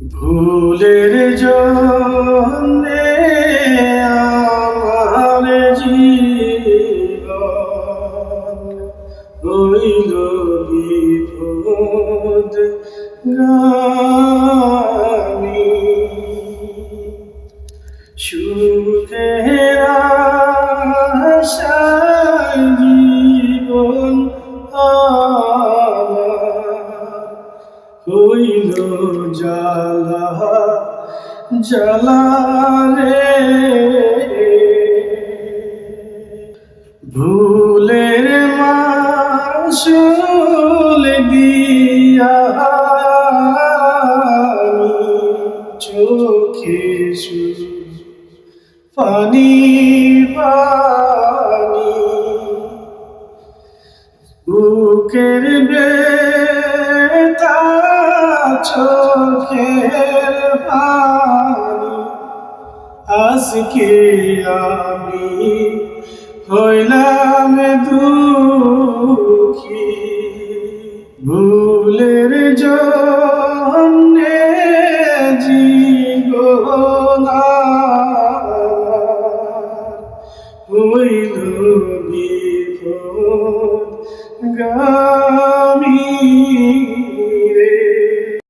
ভুলের জন্যে আমার জীবন হইল বিপদ গামী হইল জ্বালা জ্বালা রে ভুলের মাসুল দিয়া চোখে পানি পানি। বুকের বেতা চোখের পানি। আজকে আমি হইলাম দুঃখী। ভুলের জন্যে জীবন হইল বিপদ। রে